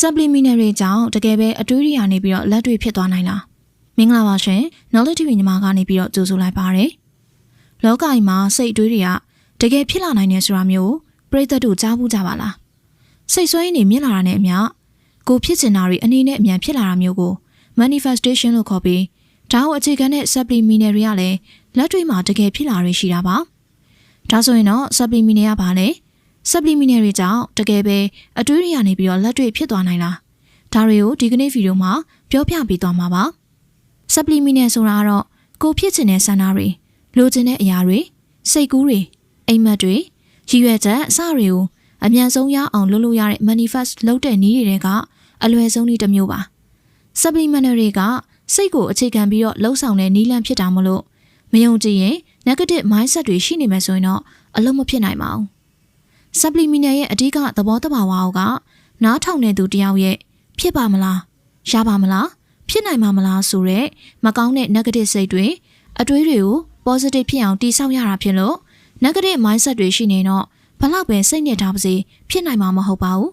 subliminal တွေကြောင့်တကယ်ပဲအတွေးတွေကနေပြီးတော့လက်တွေဖြစ်သွားနိုင်လားမင်္ဂလာပါရှင် knowledge TV ညီမကနေပြီးတော့ကြိုဆိုလိုက်ပါရစေလောကကြီးမှာစိတ်အတွေးတွေကတကယ်ဖြစ်လာနိုင်တယ်ဆိုတာမျိုးပြိသက်တို့ကြားဘူးကြပါလားစိတ်ဆွဲရင်းနေမြင်လာတာနဲ့အမျှကိုဖြစ်ချင်တာတွေအနေနဲ့အမြန်ဖြစ်လာတာမျိုးကို manifestation လို့ခေါ်ပြီးဒါကိုအခြေခံတဲ့ subliminal တွေကလည်းလက်တွေ့မှာတကယ်ဖြစ်လာရရှိတာပါဒါဆိုရင်တော့ subliminal ကဘာလဲ subliminal တွေကြောင့်တကယ်ပဲအတွေးတွေကနေပြီးတော့လက်တွေ့ဖြစ်သွားနိုင်လားဒါတွေကိုဒီကနေ့ဗီဒီယိုမှာပြောပြပေးသွားမှာပါ subliminal ဆိုတာကတော့ကိုဖြစ်ချင်တဲ့ဆန္ဒတွေလိုချင်တဲ့အရာတွေစိတ်ကူးတွေအိမ်မက်တွေရည်ရွယ်ချက်အစတွေကိုအမြန်ဆုံးရအောင်လုပ်လို့ရတဲ့ manifest လုပ်တဲ့နည်းတွေကအလွယ်ဆုံးနည်းတစ်မျိုးပါ subliminal တွေကစိတ်ကိုအခြေခံပြီးတော့လှုပ်ဆောင်တဲ့နည်းလမ်းဖြစ်တာမလို့မယုံကြည်ရင် negative mindset တွေရှိနေမယ်ဆိုရင်တော့အလုံးမဖြစ်နိုင်ပါဘူး subliminal ရဲ့အဓိကသဘောတဘာဝအောက်ကနားထောင်နေသူတယောက်ရဲ့ဖြစ်ပါမလားရပါမလားဖြစ်နိုင်မှာမလားဆိုတဲ့မကောင်းတဲ့ negative စိတ်တွေအတွေးတွေကို positive ဖြစ်အောင်တည်ဆောက်ရတာဖြစ်လို့ negative mindset တွေရှိနေတော့ဘလောက်ပဲစိတ်နဲ့ထားပါစေဖြစ်နိုင်မှာမဟုတ်ပါဘူး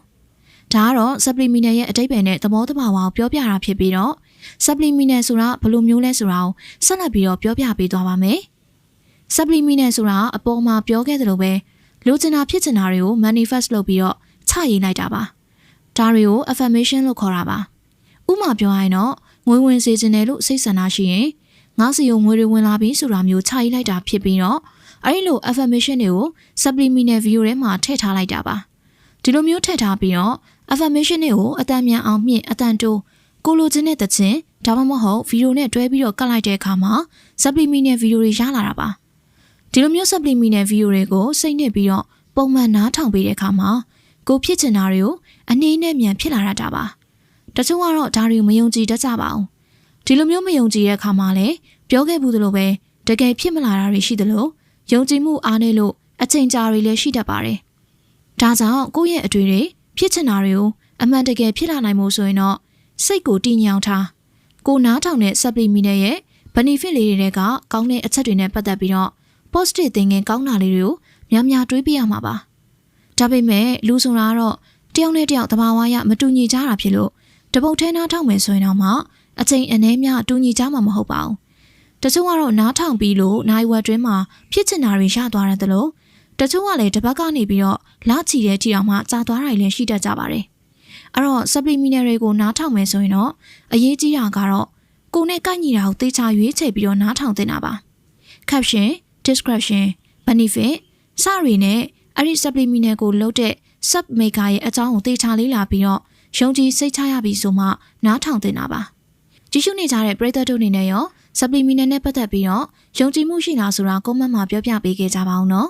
ဒါကတော့ subliminal ရဲ့အတိတ်ပဲနဲ့သဘောတဘာဝကိုပြောပြတာဖြစ်ပြီးတော့ subliminal ဆိုတာဘယ်လိုမျိုးလဲဆိုတာကိုဆက်လက်ပြီးတော့ပြောပြပေးသွားပါမယ် subliminal ဆိုတာအပေါ်မှာပြောခဲ့သလိုပဲ လိုချင်တာဖြစ်ချင်တာတွေကို manifest လုပ်ပြီးတော့ချရေးလိုက်တာပါဒါတွေကို affirmation လို့ခေါ်တာပါဥပမာပြောရရင်တော့ငွေဝင်စေချင်တယ်လို့စိတ်ဆန္ဒရှိရင်ငါစီကိုငွေတွေဝင်လာပြီဆိုတာမျိုးချရေးလိုက်တာဖြစ်ပြီးတော့အဲဒီလို affirmation တွေကို subliminal view ထဲမှာထည့်ထားလိုက်တာပါဒီလိုမျိုးထည့်ထားပြီးတော့ affirmation တွေကိုအတန်မြန်အောင်မြင့်အတန်တိုးကိုလိုချင်တဲ့သချင်းဒါမှမဟုတ်ဗီဒီယိုနဲ့တွဲပြီးတော့ကတ်လိုက်တဲ့အခါမှာ subliminal video တွေရလာတာပါ ဒီလိုမျိုး subliminal video တွေကိုစိတ်နဲ့ပြီးတော့ပုံမှန်နားထောင်ပေးတဲ့အခါမှာကိုဖြစ်ချင်တာတွေကိုအနေနဲ့မြန်ဖြစ်လာတတ်တာပါတချို့ကတော့ဒါတွေကိုမယုံကြည်တတ်ကြပါဘူးဒီလိုမျိုးမယုံကြည်တဲ့အခါမှာလည်းပြောခဲ့ဘူးသလိုပဲတကယ်ဖြစ်မလာတာတွေရှိသလိုယုံကြည်မှုအားနည်းလို့အချိန်ကြာတွေလည်းရှိတတ်ပါတယ်ဒါကြောင့်ကိုယ့်ရဲ့အတွေ့တွေဖြစ်ချင်တာတွေကိုအမှန်တကယ်ဖြစ်လာနိုင်မှုဆိုရင်တော့စိတ်ကိုတည်ငြိမ်ထားကိုနားထောင်တဲ့ subliminal ရဲ့ benefit လေးတွေကကောင်းတဲ့အချက်တွေနဲ့ပတ်သက်ပြီးတော့ positive thinking ကောင်းတာလေးတွေကိုများများတွေးပြရမှာပါဒါပေမဲ့လူဆိုတာကတော့တယောက်နဲ့တယောက်တဘာဝရမတူညီကြတာဖြစ်လို့တပုတ်ထဲနားထောင်မယ်ဆိုရင်တော့မှအချိန်အနည်းများတူညီကြမှာမဟုတ်ပါဘူးတချို့ကတော့နားထောင်ပြီးလို့နိုင်ဝက်တွင်းမှာဖြစ်ချင်တာတွေရသွားတယ်တလို့တချို့ကလည်းတစ်ပတ်ကနေပြီးတော့လာချီတဲ့ထီအောင်မှကြာသွားတာလည်းရှိတတ်ကြပါတယ်အဲ့တော့ subliminal တွေကိုနားထောင်မယ်ဆိုရင်တော့အရေးကြီးတာကတော့ကိုယ်နဲ့ကိုက်ညီတာကိုသေချာရွေးချယ်ပြီးတော့နားထောင်သင့်တာပါ caption description benefit စရီနဲ့အဲ့ဒီ subliminal ကိုလုပ်တဲ့ sub maker ရဲ့အကြောင်းကိုသေချာလေးလာပြီးတော့ယုံကြည်စိတ်ချရပြီဆိုမှနားထောင်သင့်တာပါကြည့်ရှုနေကြတဲ့ပရိသတ်တို့အနေနဲ့ရော subliminal နဲ့ပတ်သက်ပြီးတော့ယုံကြည်မှုရှိလားဆိုတာ comment မှာပြောပြပေးခဲ့ကြပါဦးနော်